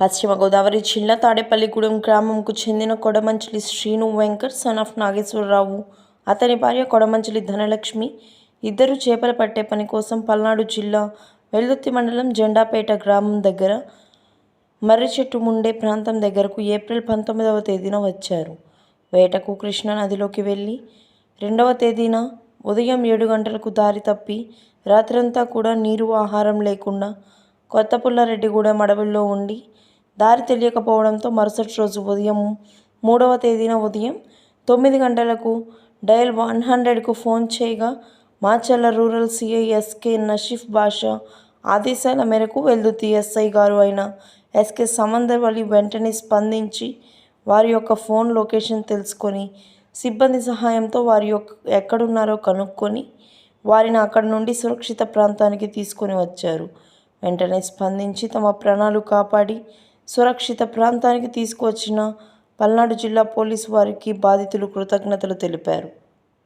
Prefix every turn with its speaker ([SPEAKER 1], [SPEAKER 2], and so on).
[SPEAKER 1] పశ్చిమ గోదావరి జిల్లా తాడేపల్లిగూడెం గ్రామంకు చెందిన కొడమంచిలి శ్రీను వెంకట్ సన్ ఆఫ్ నాగేశ్వరరావు. అతని భార్య కొడమంచిలి ధనలక్ష్మి. ఇద్దరు చేపలు పట్టే పని కోసం పల్నాడు జిల్లా వెల్దుర్తి మండలం జెండాపేట గ్రామం దగ్గర మర్రి చెట్టు ముండే ప్రాంతం దగ్గరకు ఏప్రిల్ పంతొమ్మిదవ తేదీన వచ్చారు. వేటకు కృష్ణా నదిలోకి వెళ్ళి రెండవ తేదీన ఉదయం ఏడు గంటలకు దారి తప్పి రాత్రంతా కూడా నీరు ఆహారం లేకుండా కొత్తపుల్లారెడ్డిగూడెం అడవుల్లో ఉండి దారి తెలియకపోవడంతో మరుసటి రోజు ఉదయం మూడవ తేదీన ఉదయం తొమ్మిది గంటలకు డయల్ వన్ హండ్రెడ్కు ఫోన్ చేయగా Macherla rural CI SK Nasheef Basha ఆదేశాల మేరకు వెల్దుర్తి ఎస్ఐ గారు అయిన ఎస్కే సమందర్ అలీ వెంటనే స్పందించి వారి యొక్క ఫోన్ లొకేషన్ తెలుసుకొని సిబ్బంది సహాయంతో వారి యొక్క ఎక్కడున్నారో కనుక్కొని వారిని అక్కడి నుండి సురక్షిత ప్రాంతానికి తీసుకొని వచ్చారు. వెంటనే స్పందించి తమ ప్రాణాలు కాపాడి సురక్షిత ప్రాంతానికి తీసుకువచ్చిన పల్నాడు జిల్లా పోలీసు వారికి బాధితులు కృతజ్ఞతలు తెలిపారు.